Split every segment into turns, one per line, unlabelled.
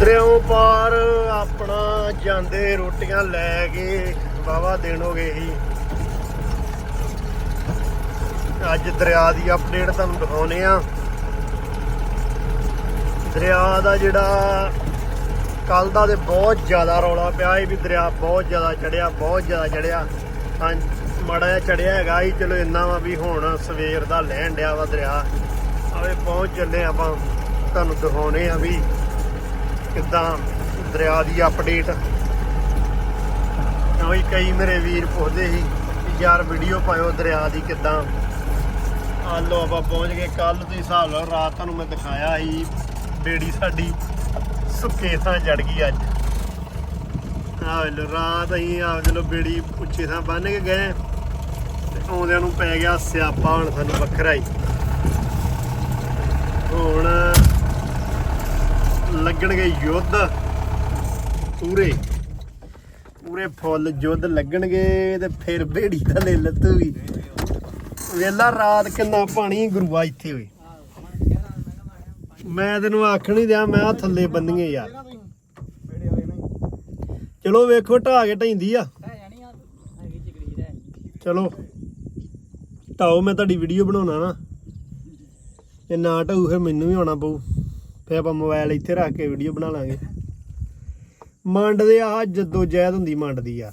ਦਰਿਆਓਂ ਪਾਰ ਆਪਣਾ ਜਾਂਦੇ ਰੋਟੀਆਂ ਲੈ ਕੇ ਵਾਵਾ ਦੇਣੋਗੇ ਹੀ ਅੱਜ ਦਰਿਆ ਦੀ ਅਪਡੇਟ ਤੁਹਾਨੂੰ ਦਿਖਾਉਨੇ ਆ ਦਰਿਆ ਦਾ ਜਿਹੜਾ ਕੱਲ ਦਾ ਤੇ ਬਹੁਤ ਜ਼ਿਆਦਾ ਰੌਲਾ ਪਿਆ ਸੀ ਵੀ ਦਰਿਆ ਬਹੁਤ ਜ਼ਿਆਦਾ ਚੜਿਆ ਬਹੁਤ ਜ਼ਿਆਦਾ ਚੜਿਆ ਹਾਂ ਮਾੜਾ ਜਿਹਾ ਚੜਿਆ ਹੈਗਾ ਹੀ ਚਲੋ ਇੰਨਾ ਵਾ ਵੀ ਹੁਣ ਸਵੇਰ ਦਾ ਲੈਣ ਡਿਆ ਵਾ ਦਰਿਆ। ਆਵੇ ਪਹੁੰਚ ਚੱਲੇ ਆਪਾਂ, ਤੁਹਾਨੂੰ ਦਿਖਾਉਨੇ ਆ ਵੀ ਕਿੱਦਾਂ ਦਰਿਆ ਦੀ ਅਪਡੇਟ ਉਹੀ ਕਈ ਮੇਰੇ ਵੀਰ ਪੁੱਛਦੇ ਸੀ ਕਿ ਯਾਰ ਵੀਡੀਓ ਪਾਇਓ ਦਰਿਆ ਦੀ ਕਿੱਦਾਂ। ਆ ਲੋ ਆਪਾਂ ਪਹੁੰਚ ਗਏ। ਕੱਲ ਤੁਸੀਂ ਹਿਸਾਬ ਲਓ, ਰਾਤ ਤੁਹਾਨੂੰ ਮੈਂ ਦਿਖਾਇਆ ਸੀ, ਬੇੜੀ ਸਾਡੀ ਸੁੱਕੇ ਥਾਂ ਚੜ ਗਈ ਅੱਜ। ਆਹ ਲੋ ਰਾਤ ਅਸੀਂ ਆ ਚਲੋ ਬੇੜੀ ਉੱਚੇ ਥਾਂ ਬੰਨ ਕੇ ਗਏ। ਤੇ ਆਉਂਦਿਆਂ ਨੂੰ ਪੈ ਗਿਆ ਸਿਆਪਾ ਹੁਣ ਸਾਨੂੰ ਵੱਖਰਾ ਹੀ। ਹੁਣ ਲੱਗਣਗੇ ਯੁੱਧ। ਪੂਰੇ ਪੂਰੇ ਫੁੱਲ ਯੁੱਧ ਲੱਗਣਗੇ ਤੇ ਫਿਰ ਬੇੜੀ ਥੱਲੇ ਲੱਤੂਗੀ। ਵੇਲਾ ਰਾਤ ਕਿੰਨਾ ਪਾਣੀ ਗੁਰੂਆ ਇੱਥੇ ਹੋਏ ਮੈਂ ਤੈਨੂੰ ਆਖਣ ਹੀ ਦਿਆਂ, ਮੈਂ ਥੱਲੇ ਬੰਨੀਏ ਯਾਰ। ਚਲੋ ਵੇਖੋ ਢਾ ਕੇ ਢੈਂਦੀ ਆ। ਚਲੋ, ਢਾਓ, ਮੈਂ ਤੁਹਾਡੀ ਵੀਡੀਓ ਬਣਾਉਣਾ ਨਾ। ਜੇ ਨਾ ਢਾਊ ਫਿਰ ਮੈਨੂੰ ਵੀ ਆਉਣਾ ਪਊ। ਫਿਰ ਆਪਾਂ ਮੋਬਾਈਲ ਇੱਥੇ ਰੱਖ ਕੇ ਵੀਡੀਓ ਬਣਾ ਲਾਂਗੇ। ਮੰਡ ਦੇ ਆ ਜੱਦੋ ਜਹਿਦ ਹੁੰਦੀ ਮੰਡ ਦੀ ਯਾਰ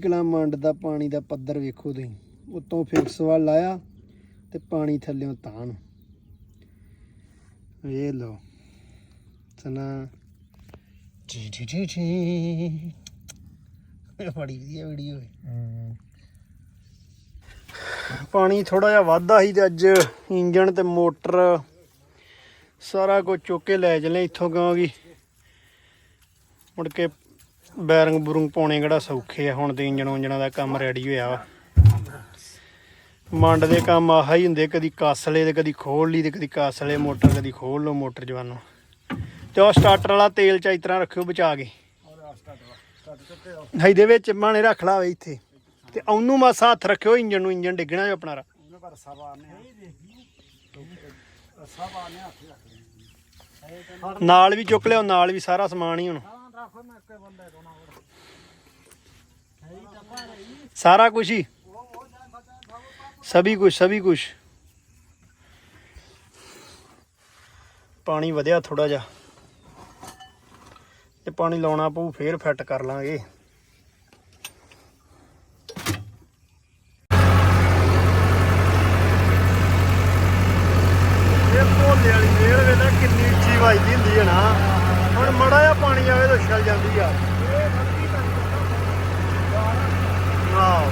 ਮੰਡ ਦਾ ਪਾਣੀ ਦਾ ਪੱਧਰ ਵੇਖੋ ਤੁਸੀਂ? ਉਤੋਂ ਫਿਕਸ ਵਾਲ ਲਾਇਆ ਤੇ ਪਾਣੀ ਥੱਲਿਓਂ ਤਾਂ ਨੂੰ ਵੇਖ ਸਨਾ। ਜੀ ਜੀ ਜੀ ਜੀ। ਬੜੀ ਵਧੀਆ ਵੀਡੀਓ ਹੈ। ਪਾਣੀ ਥੋੜਾ ਜਿਹਾ ਵਾਧਾ ਸੀ ਤੇ ਅੱਜ ਇੰਜਣ ਤੇ ਮੋਟਰ ਸਾਰਾ ਕੁਝ ਚੁੱਕ ਕੇ ਲੈ ਚੱਲੇ ਇੱਥੋਂ ਗਾਂਗੀ ਮੁੜ ਕੇ ਬੈਰਿੰਗ ਬੁਰੰਗ ਪਾਉਣੇ ਕਿਹੜਾ ਸੌਖੇ ਆ ਹੁਣ ਤੇ ਇੰਜਣ ਉਂਜਣਾਂ ਦਾ ਕੰਮ ਰੈਡੀ ਹੋਇਆ ਵਾ। ਮੰਡ ਦੇ ਕੰਮ ਆਹ ਹੀ ਹੁੰਦੇ ਕਦੀ ਕੱਸ ਲਏ ਤੇ ਕਦੀ ਖੋਲ ਲਈ ਤੇ ਕਦੀ ਕੱਸ ਲਏ ਮੋਟਰ ਕਦੀ ਖੋਲ ਲਓ ਮੋਟਰ ਜਵਾਨੋ। ਤੇ ਉਹ ਸਟਾਰਟਰ ਵਾਲਾ ਤੇਲ ਚ ਇਸ ਤਰ੍ਹਾਂ ਰੱਖਿਓ ਬਚਾ ਕੇ। ਇਹਦੇ ਵਿੱਚ ਮਾਣੇ ਰੱਖ ਲਾ ਵੇ ਇੱਥੇ। ਤੇ ਉਹਨੂੰ ਮਾਸਾ ਹੱਥ ਰੱਖਿਓ ਇੰਜਣ ਨੂੰ ਇੰਜਣ ਡਿੱਗਣਾ ਜੋ ਆਪਣਾ। ਨਾਲ ਵੀ ਚੁੱਕ ਲਿਓ ਨਾਲ ਵੀ ਸਾਰਾ ਸਮਾਨ ਹੀ ਹੁਣ। ਸਾਰਾ ਕੁਝ ਹੀ ਸਭੀ ਕੁਝ ਸਭੀ ਕੁਝ ਪਾਣੀ ਵਧਿਆ ਥੋੜਾ ਜਿਹਾ ਤੇ ਪਾਣੀ ਲਾਉਣਾ ਪਊ ਫੇਰ ਫਿੱਟ ਕਰ ਲਾਂਗੇ ਇਹ ਭੋਲੇ ਵਾਲੀ ਵੇਲ ਵੇਲਾ ਕਿੰਨੀ ਉੱਚੀ ਵੱਜਦੀ ਹੁੰਦੀ ਹੈ ਨਾ ਹੁਣ ਮੜਾ ਜਿਹਾ ਪਾਣੀ ਆਵੇ ਤਾਂ ਛਲ ਜਾਂਦੀ ਆ ਵਾਓ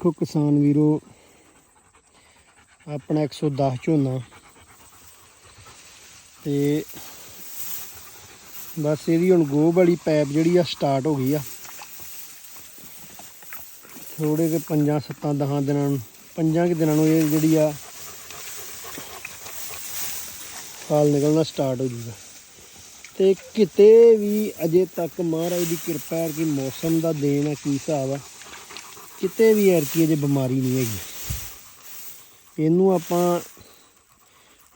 ਦੇਖੋ ਕਿਸਾਨ ਵੀਰੋ, ਆਪਣਾ 110 ਝੋਨਾ। ਤੇ ਬਸ ਇਹਦੀ ਹੁਣ ਗੋਬ ਵਾਲੀ ਪਾਈਪ ਜਿਹੜੀ ਆ ਸਟਾਰਟ ਹੋ ਗਈ ਆ। ਥੋੜੇ ਕਿ ਪੰਜਾਂ ਸੱਤਾਂ ਦਹਾਂ ਦਿਨਾਂ ਨੂੰ, ਪੰਜਾਂ ਕਿ ਦਿਨਾਂ ਨੂੰ ਇਹ ਜਿਹੜੀ ਆ ਫਲ ਨਿਕਲਣਾ ਸਟਾਰਟ ਹੋ ਜੂਗਾ ਤੇ ਕਿਤੇ ਵੀ ਅਜੇ ਤੱਕ ਮਹਾਰਾਜ ਦੀ ਕਿਰਪਾ ਹੈ ਕਿ ਮੌਸਮ ਦਾ ਦੇਣ ਆ, ਕੀ ਹਿਸਾਬ ਆ। ਕਿਤੇ ਵੀ ਐਰਕੀ ਅਜੇ ਬਿਮਾਰੀ ਨਹੀਂ ਹੈਗੀ। ਇਹਨੂੰ ਆਪਾਂ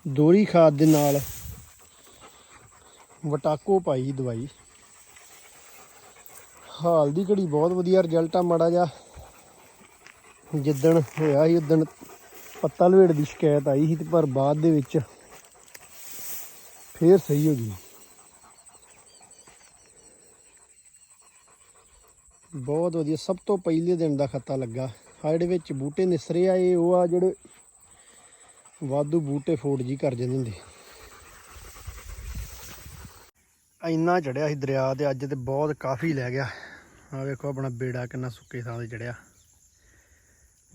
ਦੋਰੀ ਖਾਦ ਦੇ ਨਾਲ ਵਟਾਕੋ ਪਾਈ ਦਵਾਈ। ਹਾਲ ਦੀ ਘੜੀ ਬਹੁਤ ਵਧੀਆ ਰਿਜ਼ਲਟ ਆ ਮਾੜਾ ਜਿਹਾ। ਜਿੱਦਣ ਹੋਇਆ ਸੀ, ਉਦਣ ਪੱਤਾ ਲਵੇੜ ਦੀ ਸ਼ਿਕਾਇਤ ਆਈ ਸੀ ਤੇ ਪਰ ਬਾਅਦ ਦੇ ਵਿੱਚ ਫੇਰ ਸਹੀ ਹੋ ਗਈ। ਬਹੁਤ ਵਧੀਆ। ਸਭ ਤੋਂ ਪਹਿਲੇ ਦਿਨ ਦਾ ਖੱਤਾ ਲੱਗਾ। ਆ ਜਿਹੜੇ ਵਿੱਚ ਬੂਟੇ ਨਿਸਰੇ ਆ, ਇਹ ਉਹ ਆ ਜਿਹੜੇ ਵਾਧੂ ਬੂਟੇ ਫੋੜ ਜੀ ਕਰ ਜਾਂਦੇ ਹੁੰਦੇ। ਇੰਨਾ ਚੜਿਆ ਸੀ ਦਰਿਆ ਤੇ ਅੱਜ ਤੇ ਬਹੁਤ ਕਾਫੀ ਲੈ ਗਿਆ। ਆ ਵੇਖੋ ਆਪਣਾ ਬੇੜਾ ਕਿੰਨਾ ਸੁੱਕੇ ਥਾਂ ਤੇ ਚੜਿਆ।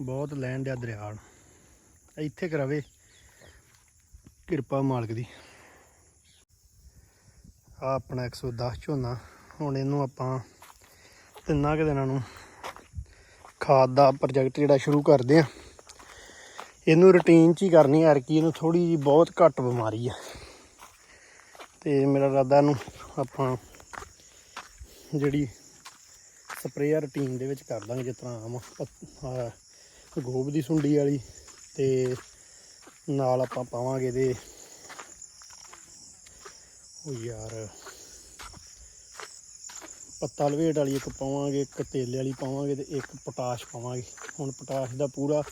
ਬਹੁਤ ਲੈਣ ਡਿਆ ਦਰਿਆ ਨੂੰ। ਇੱਥੇ ਕਰਾਵੇ ਕਿਰਪਾ ਮਾਲਕ ਦੀ। ਆ ਆਪਣਾ 110 ਝੋਨਾ। ਹੁਣ ਇਹਨੂੰ ਆਪਾਂ ਤਿੰਨਾਂ ਕੁ ਦਿਨਾਂ ਨੂੰ ਖਾਦ ਦਾ ਪ੍ਰੋਜੈਕਟ ਜਿਹੜਾ ਸ਼ੁਰੂ ਕਰਦੇ ਆ। ਇਹਨੂੰ ਰੁਟੀਨ 'ਚ ਹੀ ਕਰਨੀ ਯਾਰ ਕਿ ਇਹਨੂੰ ਥੋੜੀ ਜੀ ਬਹੁਤ ਘੱਟ ਬਿਮਾਰੀ ਆ। ਤੇ ਮੇਰਾ ਇਰਾਦਾ ਨੂੰ ਆਪਾਂ ਜਿਹੜੀ ਸਪਰੇਅ ਰੁਟੀਨ ਦੇ ਵਿੱਚ ਕਰ ਦਾਂਗੇ, ਜਿਸ ਤਰ੍ਹਾਂ ਆਮ ਪ- ਗੋਬ ਦੀ ਸੁੰਡੀ ਵਾਲੀ ਤੇ ਨਾਲ ਆਪਾਂ ਪਾਵਾਂਗੇ ਦੇ ਉਹ ਯਾਰ। ਪੱਤਾ ਲਵੇਟ ਵਾਲੀ ਇੱਕ ਪਾਵਾਂਗੇ, ਇੱਕ ਤੇਲੇ ਵਾਲੀ ਪਾਵਾਂਗੇ ਤੇ ਇੱਕ ਪੋਟਾਸ਼ ਪਾਵਾਂਗੇ। ਹੁਣ ਪੋਟਾਸ਼ ਦਾ ਪੂਰਾ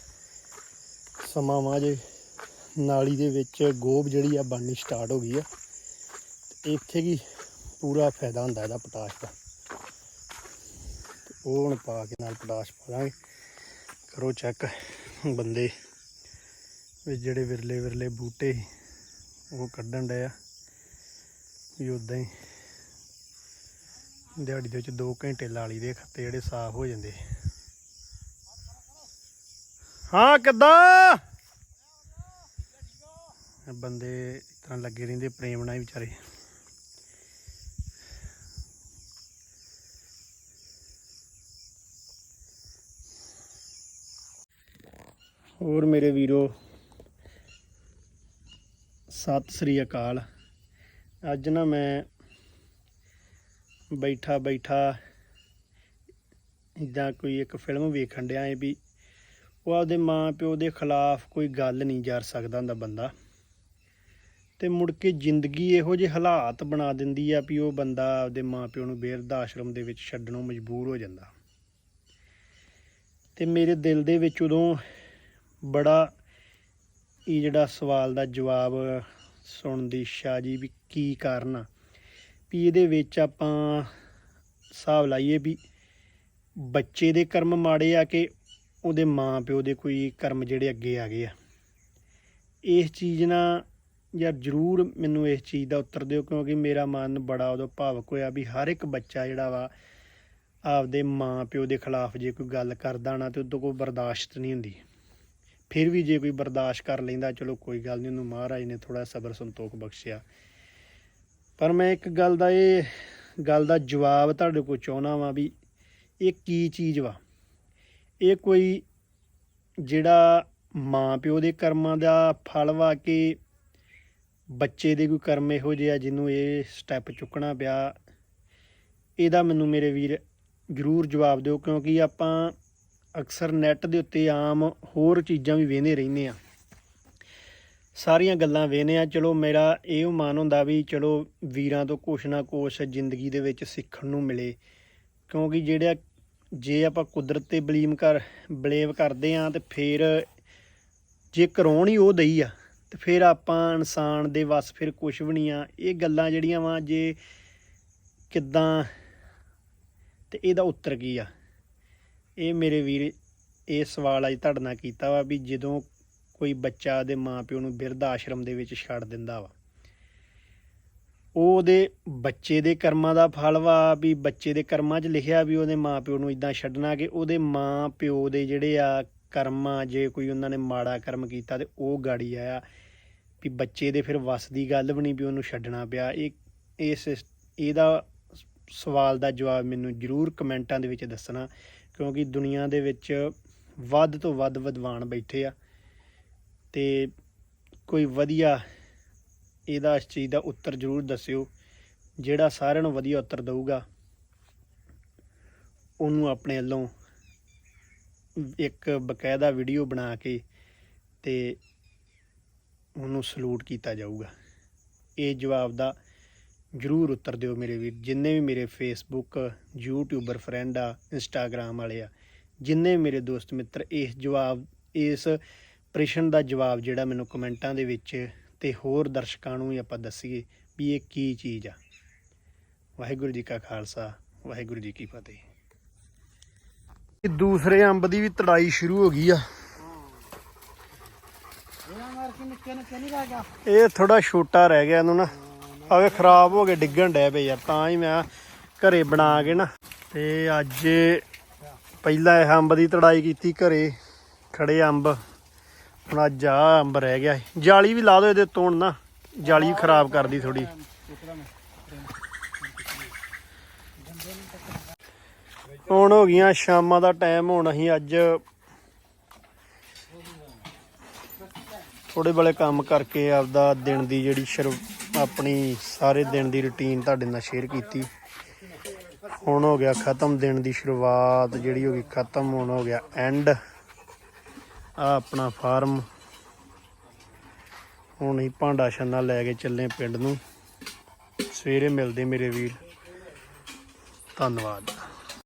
ਸਮਾਂ ਵਾ ਜੇ ਨਾਲੀ ਦੇ ਵਿੱਚ ਗੋਬ ਜਿਹੜੀ ਆ ਬਣਨੀ ਸਟਾਰਟ ਹੋ ਗਈ ਆ। ਤੇ ਇੱਥੇ ਕੀ ਪੂਰਾ ਫਾਇਦਾ ਹੁੰਦਾ ਇਹਦਾ ਪੋਟਾਸ਼ ਦਾ। ਉਹ ਹੁਣ ਪਾ ਕੇ ਨਾਲ ਪੋਟਾਸ਼ ਪਾ ਦਾਂਗੇ। ਕਰੋ ਚੈੱਕ ਬੰਦੇ ਵਿੱਚ ਜਿਹੜੇ ਵਿਰਲੇ ਵਿਰਲੇ ਬੂਟੇ ਉਹ ਕੱਢਣ ਡਏ ਆ। ਵੀ ਉਦਾਂ ਹੀ ਦਿਹਾੜੀ ਦੇ ਵਿੱਚ 2 ਘੰਟੇ ਲਾਲੀ ਦੇ, ਖੱਤੇ ਜਿਹੜੇ ਸਾਫ਼ ਹੋ ਜਾਂਦੇ। ਹਾਂ, ਕਿੱਦਾਂ? ਬੰਦੇ ਇਸ ਤਰ੍ਹਾਂ ਲੱਗੇ ਰਹਿੰਦੇ ਪ੍ਰੇਮ ਨਾਲ ਵਿਚਾਰੇ। ਹੋਰ ਮੇਰੇ ਵੀਰੋ, ਸਤਿ ਸ੍ਰੀ ਅਕਾਲ। ਅੱਜ ਨਾ ਮੈਂ ਬੈਠਾ ਬੈਠਾ ਇਦਾਂ ਕੋਈ ਇੱਕ ਫਿਲਮ ਵੇਖਣ ਡਿਆ ਏ ਵੀ ਉਹ ਆਪਦੇ ਮਾਂ ਪਿਓ ਦੇ ਖਿਲਾਫ ਕੋਈ ਗੱਲ ਨਹੀਂ ਜਰ ਸਕਦਾ ਹੁੰਦਾ ਬੰਦਾ। ਤੇ ਮੁੜ ਕੇ ਜ਼ਿੰਦਗੀ ਇਹੋ ਜਿਹੇ ਹਾਲਾਤ ਬਣਾ ਦਿੰਦੀ ਆ ਵੀ ਉਹ ਬੰਦਾ ਆਪਦੇ ਮਾਂ ਪਿਓ ਨੂੰ ਬੇਰਧ ਆਸ਼ਰਮ ਦੇ ਵਿੱਚ ਛੱਡਣੋਂ ਮਜਬੂਰ ਹੋ ਜਾਂਦਾ। ਤੇ ਮੇਰੇ ਦਿਲ ਦੇ ਵਿੱਚ ਉਦੋਂ ਬੜਾ ਇਹ ਜਿਹੜਾ ਸਵਾਲ ਦਾ ਜਵਾਬ ਸੁਣਨ ਦੀ ਇੱਛਾ ਜੀ ਵੀ ਕੀ ਕਾਰਨ ਆ? ਵੀ ਇਹਦੇ ਵਿੱਚ ਆਪਾਂ ਹਿਸਾਬ ਲਾਈਏ ਵੀ ਬੱਚੇ ਦੇ ਕਰਮ ਮਾੜੇ ਆ ਕਿ ਉਹਦੇ ਮਾਂ ਪਿਓ ਦੇ ਕੋਈ ਕਰਮ ਜਿਹੜੇ ਅੱਗੇ ਆ ਗਏ ਆ। ਇਸ ਚੀਜ਼ ਨਾਲ ਯਾਰ ਜ਼ਰੂਰ ਮੈਨੂੰ ਇਸ ਚੀਜ਼ ਦਾ ਉੱਤਰ ਦਿਓ ਕਿਉਂਕਿ ਮੇਰਾ ਮਨ ਬੜਾ ਉਦੋਂ ਭਾਵਕ ਹੋਇਆ ਵੀ ਹਰ ਇੱਕ ਬੱਚਾ ਜਿਹੜਾ ਵਾ ਆਪਦੇ ਮਾਂ ਪਿਓ ਦੇ ਖਿਲਾਫ ਜੇ ਕੋਈ ਗੱਲ ਕਰਦਾ ਨਾ ਤੇ ਉਦੋਂ ਕੋਈ ਬਰਦਾਸ਼ਤ ਨਹੀਂ ਹੁੰਦੀ। ਫਿਰ ਵੀ ਜੇ ਕੋਈ ਬਰਦਾਸ਼ਤ ਕਰ ਲੈਂਦਾ, ਚਲੋ ਕੋਈ ਗੱਲ ਨਹੀਂ, ਉਹਨੂੰ ਮਹਾਰਾਜ ਨੇ ਥੋੜਾ ਸਬਰ ਸੰਤੋਖ ਬਖਸ਼ਿਆ। ਪਰ ਮੈਂ ਇੱਕ ਗੱਲ ਦਾ ਇਹ, ਗੱਲ ਦਾ ਜਵਾਬ ਤੁਹਾਡੇ ਕੋਲ ਚਾਹਣਾ ਵਾਂ ਵੀ ਇਹ ਕੀ ਚੀਜ਼ ਵਾ? ਇਹ ਕੋਈ ਜਿਹੜਾ ਮਾਂ ਪਿਓ ਦੇ ਕਰਮਾਂ ਦਾ ਫਲ ਵਾ ਕਿ ਬੱਚੇ ਦੇ ਕੋਈ ਕਰਮ ਇਹੋ ਜਿਹੇ ਆ ਜਿਹਨੂੰ ਇਹ ਸਟੈਪ ਚੁੱਕਣਾ ਪਿਆ? ਇਹਦਾ ਮੈਨੂੰ ਮੇਰੇ ਵੀਰ ਜ਼ਰੂਰ ਜਵਾਬ ਦਿਓ ਕਿਉਂਕਿ ਆਪਾਂ ਅਕਸਰ ਨੈੱਟ ਦੇ ਉੱਤੇ ਆਮ ਹੋਰ ਚੀਜ਼ਾਂ ਵੀ ਵੇਖਦੇ ਰਹਿੰਦੇ ਆ। ਸਾਰੀਆਂ ਗੱਲਾਂ ਵੇਖਦੇ ਆ ਚਲੋ ਮੇਰਾ ਇਹ ਮਨ ਹੁੰਦਾ ਵੀ ਚਲੋ ਵੀਰਾਂ ਤੋਂ ਕੁਛ ਨਾ ਕੁਛ ਜ਼ਿੰਦਗੀ ਦੇ ਵਿੱਚ ਸਿੱਖਣ ਨੂੰ ਮਿਲੇ। ਕਿਉਂਕਿ ਜਿਹੜਾ ਜੇ ਆਪਾਂ ਕੁਦਰਤ ਤੇ ਬਲੀਮ ਕਰ ਬਲੇਵ ਕਰਦੇ ਆ ਤੇ ਫਿਰ ਜੇ ਕਰਾਉਣ ਹੀ ਉਹ ਦਈ ਆ, ਤੇ ਫਿਰ ਆਪਾਂ ਇਨਸਾਨ ਦੇ ਵੱਸ ਫਿਰ ਕੁਝ ਵੀ ਨਹੀਂ ਆ। ਇਹ ਗੱਲਾਂ ਜਿਹੜੀਆਂ ਵਾ ਜੇ ਕਿੱਦਾਂ ਤੇ ਇਹਦਾ ਉੱਤਰ ਕੀ ਆ? ਇਹ ਮੇਰੇ ਵੀਰ, ਇਹ ਸਵਾਲ ਅੱਜ ਤੁਹਾਡੇ ਨਾਲ ਕੀਤਾ ਵਾ ਵੀ ਜਦੋਂ ਕੋਈ ਬੱਚਾ ਦੇ ਮਾਪਿਓ ਨੂੰ ਬਿਰਧ ਆਸ਼ਰਮ ਦੇ ਵਿੱਚ ਛੱਡ ਦਿੰਦਾ ਵਾ। ਉਹ ਉਹਦੇ ਬੱਚੇ ਦੇ ਕਰਮਾਂ ਦਾ ਫਲ ਵਾ, ਵੀ ਬੱਚੇ ਦੇ ਕਰਮਾਂ 'ਚ ਲਿਖਿਆ ਵੀ ਉਹਦੇ ਮਾਪਿਓ ਨੂੰ ਇਦਾਂ ਛੱਡਣਾ ਕਿ ਉਹਦੇ ਮਾਂ ਪਿਓ ਦੇ ਜਿਹੜੇ ਆ ਕਰਮਾਂ, ਜੇ ਕੋਈ ਉਹਨਾਂ ਨੇ ਮਾੜਾ ਕਰਮ ਕੀਤਾ ਤੇ ਉਹ ਗਾੜੀ ਆਇਆ। ਵੀ ਬੱਚੇ ਦੇ ਫਿਰ ਵਸ ਦੀ ਗੱਲ ਵੀ ਨਹੀਂ ਵੀ ਉਹਨੂੰ ਛੱਡਣਾ ਪਿਆ। ਇਹ ਇਸ, ਇਹਦਾ ਸਵਾਲ ਦਾ ਜਵਾਬ ਮੈਨੂੰ ਜਰੂਰ ਕਮੈਂਟਾਂ ਦੇ ਵਿੱਚ ਦੱਸਣਾ, ਕਿਉਂਕਿ ਦੁਨੀਆ ਦੇ ਵਿੱਚ ਵੱਧ ਤੋਂ ਵੱਧ ਵਿਦਵਾਨ ਬੈਠੇ ਆ। ਤੇ ਕੋਈ ਵਧੀਆ ਇਹਦਾ ਇਸ ਚੀਜ਼ ਦਾ ਉੱਤਰ ਜਰੂਰ ਦੱਸਿਓ, ਜਿਹੜਾ ਸਾਰਿਆਂ ਨੂੰ ਵਧੀਆ ਉੱਤਰ ਦੇਊਗਾ, ਉਹਨੂੰ ਆਪਣੇ ਵੱਲੋਂ ਇੱਕ ਬਕਾਇਦਾ ਵੀਡੀਓ ਬਣਾ ਕੇ ਤੇ ਉਹਨੂੰ ਸਲੂਟ ਕੀਤਾ ਜਾਊਗਾ। ਇਹ ਜਵਾਬ ਦਾ ਜਰੂਰ ਉੱਤਰ ਦਿਓ ਮੇਰੇ ਵੀਰ, ਜਿੰਨੇ ਵੀ ਮੇਰੇ ਫੇਸਬੁੱਕ ਯੂਟਿਊਬਰ ਫਰੈਂਡ ਆ ਇੰਸਟਾਗ੍ਰਾਮ ਵਾਲੇ ਆ, ਜਿੰਨੇ ਮੇਰੇ ਦੋਸਤ ਮਿੱਤਰ, ਇਸ ਜਵਾਬ, ਇਸ ਪ੍ਰਸ਼ਨ ਦਾ ਜਵਾਬ ਜਿਹੜਾ ਮੈਨੂੰ ਕਮੈਂਟਾਂ ਦੇ ਵਿੱਚ ਤੇ ਹੋਰ ਦਰਸ਼ਕਾਂ ਨੂੰ ਵੀ ਆਪਾਂ ਦੱਸੀਏ ਵੀ ਇਹ ਕੀ ਚੀਜ਼ ਆ। ਵਾਹਿਗੁਰੂ ਜੀ ਕਾ ਖਾਲਸਾ ਵਾਹਿਗੁਰੂ ਜੀ ਕੀ ਫਤਿਹ। ਇਹ ਦੂਸਰੇ ਅੰਬ ਦੀ ਵੀ ਤੜਾਈ ਸ਼ੁਰੂ ਹੋ ਗਈ ਆ। ਇਹ ਥੋੜਾ ਛੋਟਾ ਰਹਿ ਗਿਆ ਇਹਨੂੰ ਨਾ। ਆਵੇ ਖਰਾਬ ਹੋ ਕੇ ਡਿੱਗਣ ਡੈ ਪਏ ਯਾਰ ਤਾਂ ਹੀ ਮੈਂ ਘਰੇ ਬਣਾ ਕੇ ਨਾ। ਤੇ ਅੱਜ ਪਹਿਲਾਂ ਇਹ ਅੰਬ ਦੀ ਤੜਾਈ ਕੀਤੀ ਘਰੇ ਖੜੇ ਅੰਬ। ਹੁਣ ਅੱਜ ਆ ਅੰਬ ਰਹਿ ਗਿਆ ਸੀ। ਜਾਲੀ ਵੀ ਲਾ ਦਿਓ ਇਹਦੇ ਤੋਂ ਨਾ। ਜਾਲੀ ਖਰਾਬ ਕਰਦੀ ਥੋੜੀ ਹੁਣ ਹੋ ਗਈਆਂ ਸ਼ਾਮਾਂ ਦਾ ਟਾਈਮ ਹੁਣ ਅਸੀਂ ਅੱਜ ਥੋੜੇ ਬਲੇ ਕੰਮ ਕਰਕੇ ਆਪਦਾ ਦਿਨ ਦੀ ਜਿਹੜੀ ਸ਼ੁਰੂ, ਆਪਣੀ ਸਾਰੇ ਦਿਨ ਦੀ ਰੁਟੀਨ ਤੁਹਾਡੇ ਨਾਲ ਸ਼ੇਅਰ ਕੀਤੀ। ਹੁਣ ਹੋ ਗਿਆ ਖਤਮ ਦਿਨ ਦੀ ਸ਼ੁਰੂਆਤ, ਜਿਹੜੀ ਹੋ ਗਈ ਖਤਮ, ਹੁਣ ਹੋ ਗਿਆ ਐਂਡ ਆ ਆਪਣਾ ਫਾਰਮ। ਹੁਣ ਹੀ ਭਾਂਡਾ ਛੰਨਾ ਲੈ ਕੇ ਚੱਲੇ ਪਿੰਡ ਨੂੰ। ਸਵੇਰੇ ਮਿਲਦੇ ਮੇਰੇ ਵੀਰ। ਧੰਨਵਾਦ।